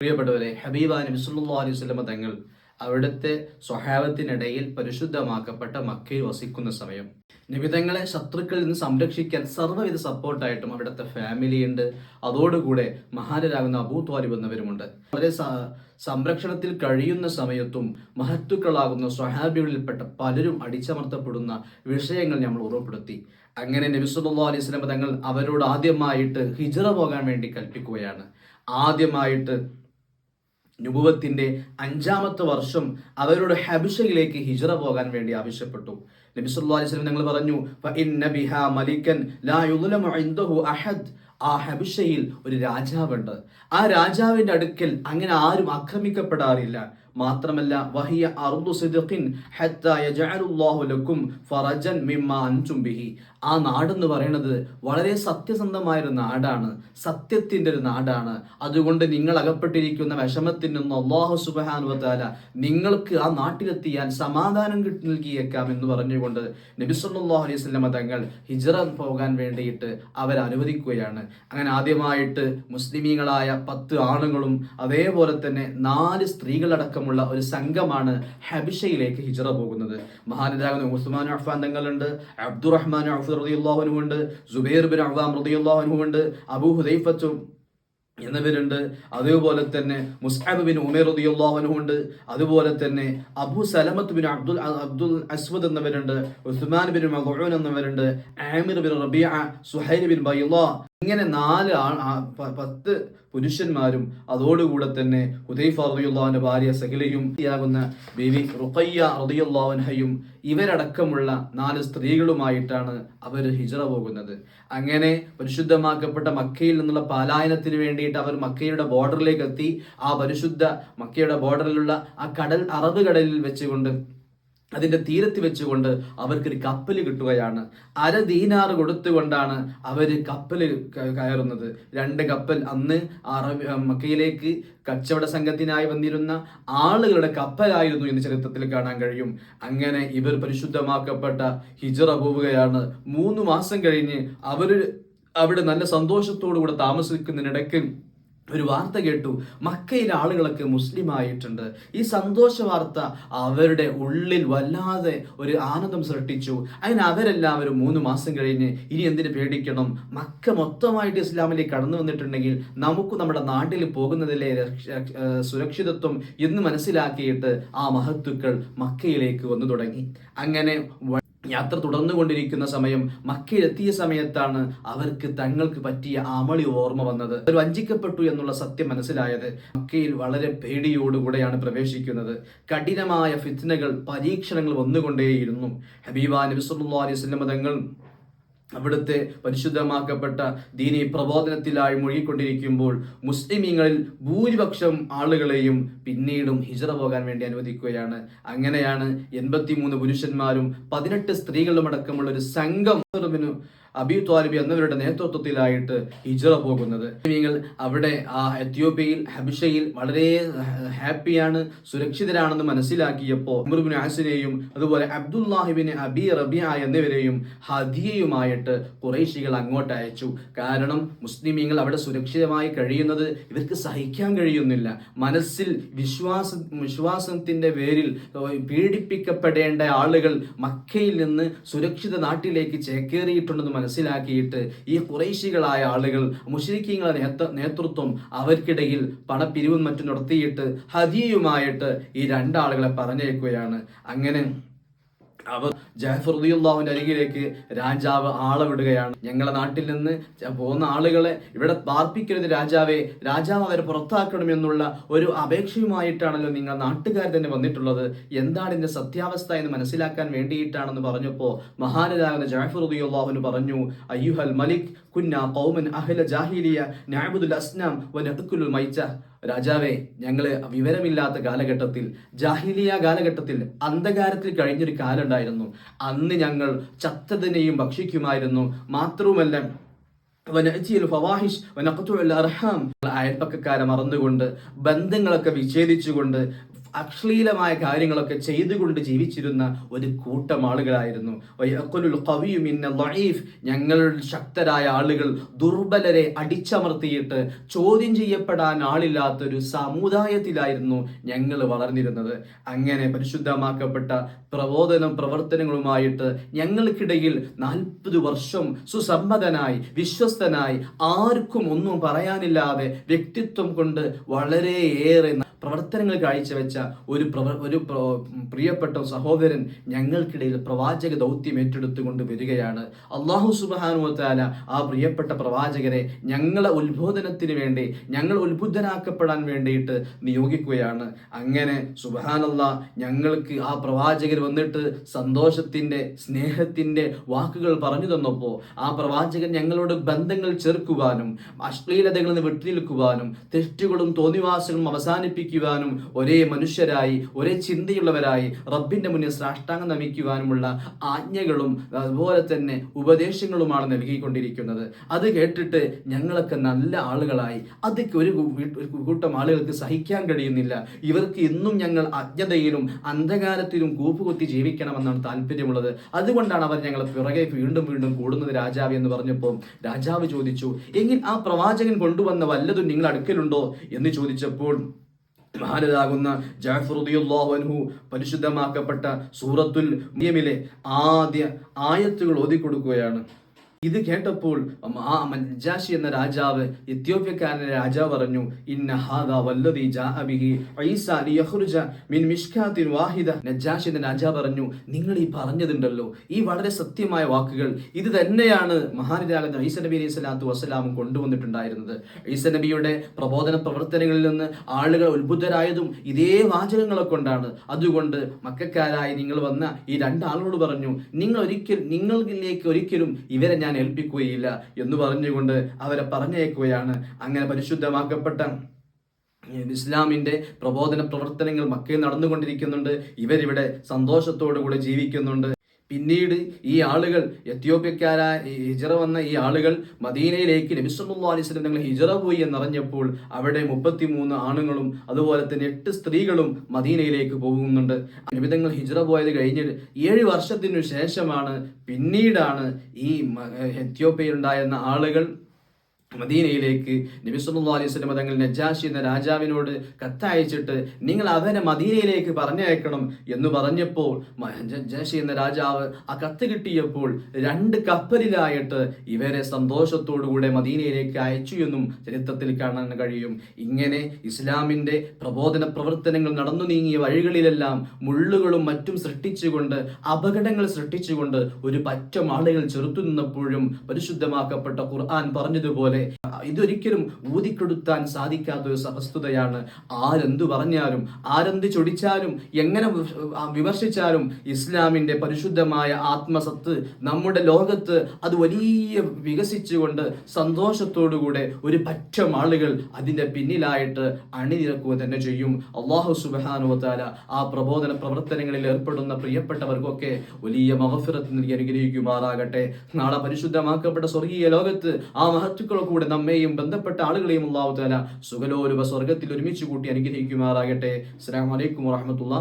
പ്രിയപ്പെട്ടവരെ ഹബീബ നബി സല്ലല്ലാഹു അലൈഹി വസല്ലമ തങ്ങൾ അവിടുത്തെ സ്വഹാബത്തിനിടയിൽ പരിശുദ്ധമാക്കപ്പെട്ട മക്കയിൽ വസിക്കുന്ന സമയം. നിബിതങ്ങളെ ശത്രുക്കളിൽ നിന്ന് സംരക്ഷിക്കാൻ സർവവിധ സപ്പോർട്ടായിട്ടും അവിടുത്തെ ഫാമിലി ഉണ്ട്. അതോടുകൂടെ മഹാനരാകുന്ന അബൂ ത്വാലിബ് എന്നവരുമുണ്ട്. അവരെ സംരക്ഷണത്തിൽ കഴിയുന്ന സമയത്തും മഹത്തുക്കളാകുന്ന സ്വഹാബികളിൽപ്പെട്ട പലരും അടിച്ചമർത്തപ്പെടുന്ന വിഷയങ്ങൾ നമ്മൾ ഉറപ്പെടുത്തി അങ്ങനെ നബി സല്ലല്ലാഹു അലൈഹി വസല്ലമ തങ്ങൾ അവരോട് ആദ്യമായിട്ട് ഹിജ്റ പോകാൻ വേണ്ടി കൽപ്പിക്കുകയാണ്. ആദ്യമായിട്ട് നുബുവത്തിന്റെ അഞ്ചാമത്തെ വർഷം അവരുടെ ഹബിഷയിലേക്ക് ഹിജറ പോകാൻ വേണ്ടി ആവശ്യപ്പെട്ടു. നബി അലൈഹി വസല്ലം ഞങ്ങൾ പറഞ്ഞു "ഫഇന്ന ബിഹാ മലിക്കൻ ലാ ഇൻദഹു അഹദ്. ആ ഹബിഷയിൽ ഒരു രാജാവുണ്ട്. ആ രാജാവിന്റെ അടുക്കൽ അങ്ങനെ ആരും ആക്രമിക്കപ്പെടാറില്ല. മാത്രമല്ല വഹിയ അർദു സിദ്ഖിൻ ഹത്താ യജഅലുല്ലാഹു ലക്കും ഫറജൻ മിമ്മ അൻതും ബിഹി. നാടെന്ന് പറയുന്നത് വളരെ സത്യസന്ധമായ ഒരു നാടാണ് സത്യത്തിന്റെ ഒരു നാടാണ്. അതുകൊണ്ട് നിങ്ങൾ അകപ്പെട്ടിരിക്കുന്ന വിഷമത്തിൽ നിന്ന് അള്ളാഹു സുബ്ഹാനഹു വതആല നിങ്ങൾക്ക് ആ നാട്ടിലെത്തിയാൽ സമാധാനം കിട്ടി നൽകിയേക്കാം എന്ന് പറഞ്ഞുകൊണ്ട് നബി സല്ലല്ലാഹു അലൈഹി സ്വലമ തങ്ങൾ ഹിജറ പോകാൻ വേണ്ടിയിട്ട് അവർ അനുവദിക്കുകയാണ്. അങ്ങനെ ആദ്യമായിട്ട് മുസ്ലിമീങ്ങളായ പത്ത് ആണുങ്ങളും അതേപോലെ തന്നെ നാല് സ്ത്രീകളടക്കമുള്ള ഒരു സംഘമാണ് ഹബിഷയിലേക്ക് ഹിജറ പോകുന്നത്. മഹാനരാകുന്ന ഉസ്മാൻ അഫ്ഫാൻ തങ്ങളുണ്ട് അബ്ദുറഹ്മാൻ അഫ് റളിയല്ലാഹു സുബേർ സുബൈർ ബിൻ അവാം റളിയല്ലാഹു അബു ഹുദൈഫത്തും എന്നിവരുണ്ട്. അതേപോലെ തന്നെ മുസ്അബ് ബിൻ ഉമേർ അൻഹു അതുപോലെ തന്നെ Abu Salamat bin Abdul Abdul Aswad എന്നിവരുണ്ട് Usman bin Madhun എന്നിവരുണ്ട് Amir bin Rabia Suhail bin Baida ഇങ്ങനെ നാല് പത്ത് പുരുഷന്മാരും അതോടുകൂടെ തന്നെ ഹുദൈഫ റളിയല്ലാഹുവിന്റെ ഭാര്യ സഹിലയും ആകുന്ന ബീവി റുഖയ്യ റബിയുള്ളാവൻഹയും ഇവരടക്കമുള്ള നാല് സ്ത്രീകളുമായിട്ടാണ് അവർ ഹിജറ പോകുന്നത്. അങ്ങനെ പരിശുദ്ധമാക്കപ്പെട്ട മക്കയിൽ നിന്നുള്ള പലായനത്തിന് വേണ്ടിയിട്ട് അവർ മക്കയുടെ ബോർഡറിലേക്ക് എത്തി. ആ പരിശുദ്ധ മക്കയുടെ ബോർഡറിലുള്ള ആ കടൽ അറബ് കടലിൽ വെച്ചുകൊണ്ട് അതിന്റെ തീരത്ത് വെച്ചുകൊണ്ട് അവർക്കൊരു കപ്പൽ കിട്ടുകയാണ്. അര ദീനാറ് കൊടുത്തുകൊണ്ടാണ് അവർ കപ്പൽ കയറുന്നത്. രണ്ട് കപ്പൽ അന്ന് അറബി മക്കയിലേക്ക് കച്ചവട സംഘത്തിനായി വന്നിരുന്ന ആളുകളുടെ കപ്പലായിരുന്നു എന്ന് ചരിത്രത്തിൽ കാണാൻ കഴിയും. അങ്ങനെ ഇവർ പരിശുദ്ധമാക്കപ്പെട്ട ഹിജറ പോവുകയാണ്. മൂന്ന് മാസം കഴിഞ്ഞ് അവർ അവിടെ നല്ല സന്തോഷത്തോടു കൂടെ താമസിക്കുന്നതിനിടയ്ക്ക് ഒരു വാർത്ത കേട്ടു. മക്കയിലെ ആളുകളൊക്കെ മുസ്ലിം ആയിട്ടുണ്ട് ഈ സന്തോഷ വാർത്ത അവരുടെ ഉള്ളിൽ വല്ലാതെ ഒരു ആനന്ദം സൃഷ്ടിച്ചു. അതിന് അവരെല്ലാവരും മൂന്ന് മാസം കഴിഞ്ഞ് ഇനി എന്തിനു പേടിക്കണം? മക്ക മൊത്തമായിട്ട് ഇസ്ലാമിലേക്ക് കടന്നു വന്നിട്ടുണ്ടെങ്കിൽ നമുക്ക് നമ്മുടെ നാട്ടിൽ പോകുന്നതിലെ സുരക്ഷിതത്വം എന്ന് മനസ്സിലാക്കിയിട്ട് ആ മഹത്തുക്കൾ മക്കയിലേക്ക് വന്നു തുടങ്ങി. അങ്ങനെ യാത്ര തുടർന്നുകൊണ്ടിരിക്കുന്ന സമയം മക്കയിലെത്തിയ സമയത്താണ് അവർക്ക് തങ്ങൾക്ക് പറ്റിയ അമളി ഓർമ്മ വന്നത്. അവർ വഞ്ചിക്കപ്പെട്ടു എന്നുള്ള സത്യം മനസ്സിലായത് മക്കയിൽ വളരെ പേടിയോടുകൂടെയാണ് പ്രവേശിക്കുന്നത്. കഠിനമായ ഫിത്നകൾ പരീക്ഷണങ്ങൾ വന്നുകൊണ്ടേയിരുന്നു. ഹബീബ നബി സല്ലല്ലാഹു അലൈഹി വസല്ലം തങ്ങൾ അവിടുത്തെ പരിശുദ്ധമാക്കപ്പെട്ട ദീനി പ്രബോധനത്തിലായി മുഴുകിക്കൊണ്ടിരിക്കുമ്പോൾ മുസ്ലിമീങ്ങളിൽ ഭൂരിപക്ഷം ആളുകളെയും പിന്നീടും ഹിജറ പോകാൻ വേണ്ടി അനുവദിക്കുകയാണ്. അങ്ങനെയാണ് എൺപത്തിമൂന്ന് പുരുഷന്മാരും പതിനെട്ട് സ്ത്രീകളും അടക്കമുള്ള ഒരു സംഘം അബി ത്വാലിബി എന്നിവരുടെ നേതൃത്വത്തിലായിട്ട് ഹിജറ പോകുന്നത്. നിങ്ങൾ അവിടെ ആ എത്യോപ്യയിൽ ഹബിഷയിൽ വളരെ ഹാപ്പിയാണ് സുരക്ഷിതരാണെന്ന് മനസ്സിലാക്കിയപ്പോൾ അമർബിൻ ആസിനെയും അതുപോലെ അബ്ദുല്ലാഹിബിന് അബി റബിയ എന്നിവരെയും ഹദിയയുമായിട്ട് കുറേശികൾ അങ്ങോട്ട് അയച്ചു. കാരണം മുസ്ലിമീങ്ങൾ അവിടെ സുരക്ഷിതമായി കഴിയുന്നത് ഇവർക്ക് സഹിക്കാൻ കഴിയുന്നില്ല. മനസ്സിൽ വിശ്വാസ വിശ്വാസത്തിന്റെ പേരിൽ പീഡിപ്പിക്കപ്പെടേണ്ട ആളുകൾ മക്കയിൽ നിന്ന് സുരക്ഷിത നാട്ടിലേക്ക് ചേക്കേറിയിട്ടുണ്ടെന്ന് മനസ്സിലാക്കിയിട്ട് ഈ കുറേശികളായ ആളുകൾ മുഷരിക്കീങ്ങളുടെ നേതൃത്വം അവർക്കിടയിൽ പണപ്പിരിവും മറ്റും നടത്തിയിട്ട് ഹദിയയുമായിട്ട് ഈ രണ്ടാളുകളെ പറഞ്ഞേക്കുകയാണ് അങ്ങനെ അവർ ജാഫർ റളിയല്ലാഹുവിന്റെ അരികിലേക്ക് രാജാവ് ആളെ വിടുകയാണ്. ഞങ്ങളുടെ നാട്ടിൽ നിന്ന് പോകുന്ന ആളുകളെ ഇവിടെ പാർപ്പിക്കരുത് രാജാവെ. രാജാവ് അവരെ പുറത്താക്കണം എന്നുള്ള ഒരു അപേക്ഷയുമായിട്ടാണല്ലോ നിങ്ങൾ നാട്ടുകാർ തന്നെ വന്നിട്ടുള്ളത്. എന്താണ് ഇതിന്റെ സത്യാവസ്ഥ എന്ന് മനസ്സിലാക്കാൻ വേണ്ടിയിട്ടാണെന്ന് പറഞ്ഞപ്പോൾ മഹാനരാകുന്ന ജാഫർ റളിയല്ലാഹുവിന് പറഞ്ഞു അയ്യുഹൽ മലിക് കുന്ന കൗമൻ അഹ്ല ജാഹിലിയ നഅബുദുൽ അസ്നാം വ നഅ്കുലുൽ മൈച്ച രാജാവേ ഞങ്ങൾ വിവരമില്ലാത്ത കാലഘട്ടത്തിൽ ജാഹിലിയ കാലഘട്ടത്തിൽ അന്ധകാരത്തിൽ കഴിഞ്ഞൊരു കാലം ഉണ്ടായിരുന്നു അന്ന് ഞങ്ങൾ ചത്തതിനെയും ഭക്ഷിക്കുമായിരുന്നു. മാത്രവുമല്ല വനഅ്തിയൽ ഫവാഹിഷ് അർഹാം അയൽപ്പക്കക്കാരെ മറന്നുകൊണ്ട് ബന്ധങ്ങളൊക്കെ വിച്ഛേദിച്ചുകൊണ്ട് അശ്ലീലമായ കാര്യങ്ങളൊക്കെ ചെയ്തുകൊണ്ട് ജീവിച്ചിരുന്ന ഒരു കൂട്ടം ആളുകളായിരുന്നു. ഞങ്ങളുടെ ശക്തരായ ആളുകൾ ദുർബലരെ അടിച്ചമർത്തിയിട്ട് ചോദ്യം ചെയ്യപ്പെടാൻ ആളില്ലാത്തൊരു സമുദായത്തിലായിരുന്നു ഞങ്ങൾ വളർന്നിരുന്നത്. അങ്ങനെ പരിശുദ്ധമാക്കപ്പെട്ട പ്രബോധനം പ്രവർത്തനങ്ങളുമായിട്ട് ഞങ്ങൾക്കിടയിൽ നാൽപ്പത് വർഷം സുസമ്മതനായി വിശ്വസ്തനായി ആർക്കും ഒന്നും പറയാനില്ലാതെ വ്യക്തിത്വം കൊണ്ട് വളരെയേറെ പ്രവർത്തനങ്ങൾ കാഴ്ചവെച്ച ഒരു പ്രവ ഒരു പ്രിയപ്പെട്ട സഹോദരൻ ഞങ്ങൾക്കിടയിൽ പ്രവാചക ദൗത്യം ഏറ്റെടുത്തുകൊണ്ട് വരികയാണ്. അള്ളാഹു സുബാനുവത്താല ആ പ്രിയപ്പെട്ട പ്രവാചകരെ ഞങ്ങളെ ഉത്ബോധനത്തിന് വേണ്ടി ഞങ്ങൾ ഉത്ബുദ്ധനാക്കപ്പെടാൻ വേണ്ടിയിട്ട് നിയോഗിക്കുകയാണ്. അങ്ങനെ സുബാനല്ല ഞങ്ങൾക്ക് ആ പ്രവാചകർ വന്നിട്ട് സന്തോഷത്തിന്റെ സ്നേഹത്തിന്റെ വാക്കുകൾ പറഞ്ഞു തന്നപ്പോൾ ആ പ്രവാചകൻ ഞങ്ങളോട് ബന്ധങ്ങൾ ചേർക്കുവാനും അശ്ലീലതകളിൽ നിന്ന് വിട്ടുനിൽക്കുവാനും തെറ്റുകളും തോന്നിവാസങ്ങളും അവസാനിപ്പിക്കുവാനും ഒരേ മനുഷ്യരായി ഒരേ ചിന്തയുള്ളവരായി റബ്ബിന്റെ മുന്നിൽ സാഷ്ടാംഗം നമിക്കുവാനുമുള്ള ആജ്ഞകളും അതുപോലെ തന്നെ ഉപദേശങ്ങളുമാണ് നൽകിക്കൊണ്ടിരിക്കുന്നത്. അത് കേട്ടിട്ട് ഞങ്ങളൊക്കെ നല്ല ആളുകളായി. അതൊക്കെ ഒരു കൂട്ടം ആളുകൾക്ക് സഹിക്കാൻ കഴിയുന്നില്ല. ഇവർക്ക് ഇന്നും ഞങ്ങൾ അജ്ഞതയിലും അന്ധകാരത്തിലും കൂപ്പുകുത്തി ജീവിക്കണമെന്നാണ് താല്പര്യമുള്ളത്. അതുകൊണ്ടാണ് അവർ ഞങ്ങൾ പിറകെ വീണ്ടും വീണ്ടും കൂടുന്നത് രാജാവ് എന്ന് പറഞ്ഞപ്പോൾ രാജാവ് ചോദിച്ചു എങ്കിൽ ആ പ്രവാചകൻ കൊണ്ടുവന്ന വല്ലതും നിങ്ങൾ അടുക്കലുണ്ടോ? എന്ന് ചോദിച്ചപ്പോൾ മഹാനരാകുന്ന അൻഹു പരിശുദ്ധമാക്കപ്പെട്ട സൂറത്തുൽ നിയമിലെ ആദ്യ ആയത്തുകൾ ഓതിക്കൊടുക്കുകയാണ്. ഇത് കേട്ടപ്പോൾ ആ മജ്ജാഷി എന്ന രാജാവ് എത്യോപ്യക്കാരനെ രാജാവ് പറഞ്ഞു ഇന്ന ഹാദാ ലിയഖ്റുജ മിൻ വാഹിദ. എന്ന രാജാവ് പറഞ്ഞു നിങ്ങൾ ഈ പറഞ്ഞതുണ്ടല്ലോ ഈ വളരെ സത്യമായ വാക്കുകൾ. ഇത് തന്നെയാണ് മഹാനിരാകുന്ന ഈസ നബി അലൈഹി സ്വലാത്തു വസ്സലാം കൊണ്ടുവന്നിട്ടുണ്ടായിരുന്നത്. ഈസ നബിയുടെ പ്രബോധന പ്രവർത്തനങ്ങളിൽ നിന്ന് ആളുകൾ ഉത്ബുദ്ധരായതും ഇതേ വാചകങ്ങളെ കൊണ്ടാണ്. അതുകൊണ്ട് മക്കാരായി നിങ്ങൾ വന്ന ഈ രണ്ടാളോട് പറഞ്ഞു നിങ്ങൾ ഒരിക്കൽ നിങ്ങളിലേക്ക് ഒരിക്കലും ഇവരെ ഞാൻ ഏൽപ്പിക്കുകയില്ല എന്ന് പറഞ്ഞുകൊണ്ട് അവരെ പറഞ്ഞേക്കുകയാണ് അങ്ങനെ പരിശുദ്ധമാക്കപ്പെട്ട ഇസ്ലാമിന്റെ പ്രബോധന പ്രവർത്തനങ്ങൾ മക്കയിൽ നടന്നുകൊണ്ടിരിക്കുന്നുണ്ട്. ഇവരിവിടെ സന്തോഷത്തോടു കൂടെ ജീവിക്കുന്നുണ്ട്. പിന്നീട് ഈ ആളുകൾ എത്യോപ്യക്കാരായ ഹിജറ വന്ന ഈ ആളുകൾ മദീനയിലേക്ക് നബിസ്വല്ലാ അലൈഹി സ്വലം ഞങ്ങൾ ഹിജറ പോയി എന്നറിഞ്ഞപ്പോൾ അവിടെ മുപ്പത്തിമൂന്ന് ആണുങ്ങളും അതുപോലെ തന്നെ എട്ട് സ്ത്രീകളും മദീനയിലേക്ക് പോകുന്നുണ്ട്. നബിതങ്ങൾ ഹിജറ പോയത് കഴിഞ്ഞ് ഏഴ് വർഷത്തിനു ശേഷമാണ് പിന്നീടാണ് ഈ എത്യോപ്യയിലുണ്ടായിരുന്ന ആളുകൾ മദീനയിലേക്ക് നബി സല്ലല്ലാഹു അലൈഹി വസല്ലം തങ്ങൾ നജാഷി എന്ന രാജാവിനോട് കത്തയച്ചിട്ട് നിങ്ങൾ അവനെ മദീനയിലേക്ക് പറഞ്ഞയക്കണം എന്ന് പറഞ്ഞപ്പോൾ നജാഷി എന്ന രാജാവ് ആ കത്ത് കിട്ടിയപ്പോൾ രണ്ട് കപ്പലിലായിട്ട് ഇവരെ സന്തോഷത്തോടുകൂടെ മദീനയിലേക്ക് അയച്ചു എന്നും ചരിത്രത്തിൽ കാണാൻ കഴിയും. ഇങ്ങനെ ഇസ്ലാമിന്റെ പ്രബോധന പ്രവർത്തനങ്ങൾ നടന്നു നീങ്ങിയ വഴികളിലെല്ലാം മുള്ളുകളും മറ്റും സൃഷ്ടിച്ചുകൊണ്ട് അപകടങ്ങൾ സൃഷ്ടിച്ചുകൊണ്ട് ഒരു പറ്റം ആളുകൾ ചെറുത്തു നിന്നപ്പോഴും പരിശുദ്ധമാക്കപ്പെട്ട ഖുർആൻ പറഞ്ഞതുപോലെ ഇതൊരിക്കലും ഊതിക്കെടുത്താൻ സാധിക്കാത്ത ഒരു വസ്തുതയാണ് ആരെന്തു പറഞ്ഞാലും ആരെന്ത് ചൊടിച്ചാലും എങ്ങനെ വിമർശിച്ചാലും ഇസ്ലാമിന്റെ പരിശുദ്ധമായ ആത്മസത്ത് നമ്മുടെ ലോകത്ത് അത് വലിയ വികസിച്ചുകൊണ്ട് സന്തോഷത്തോടുകൂടെ ഒരു പറ്റം ആളുകൾ അതിന്റെ പിന്നിലായിട്ട് അണിനിരക്കുക തന്നെ ചെയ്യും. അള്ളാഹു സുബാനുവത്താല ആ പ്രബോധന പ്രവർത്തനങ്ങളിൽ ഏർപ്പെടുന്ന പ്രിയപ്പെട്ടവർക്കൊക്കെ വലിയ മഹഫിറത്ത് നൽകി അനുഗ്രഹിക്കുമാറാകട്ടെ. നാളെ പരിശുദ്ധമാക്കപ്പെട്ട സ്വർഗീയ ലോകത്ത് ആ മഹത്തുക്കൾ കൂടെ നമ്മെയും ബന്ധപ്പെട്ട ആളുകളെയും അള്ളാഹു താല സുഖലോലുപ സ്വർഗത്തിൽ ഒരുമിച്ച് കൂട്ടി അനുഗ്രഹിക്കുമാറാകട്ടെ. അസ്സലാമു വലൈക്കും വറഹമത്തുള്ള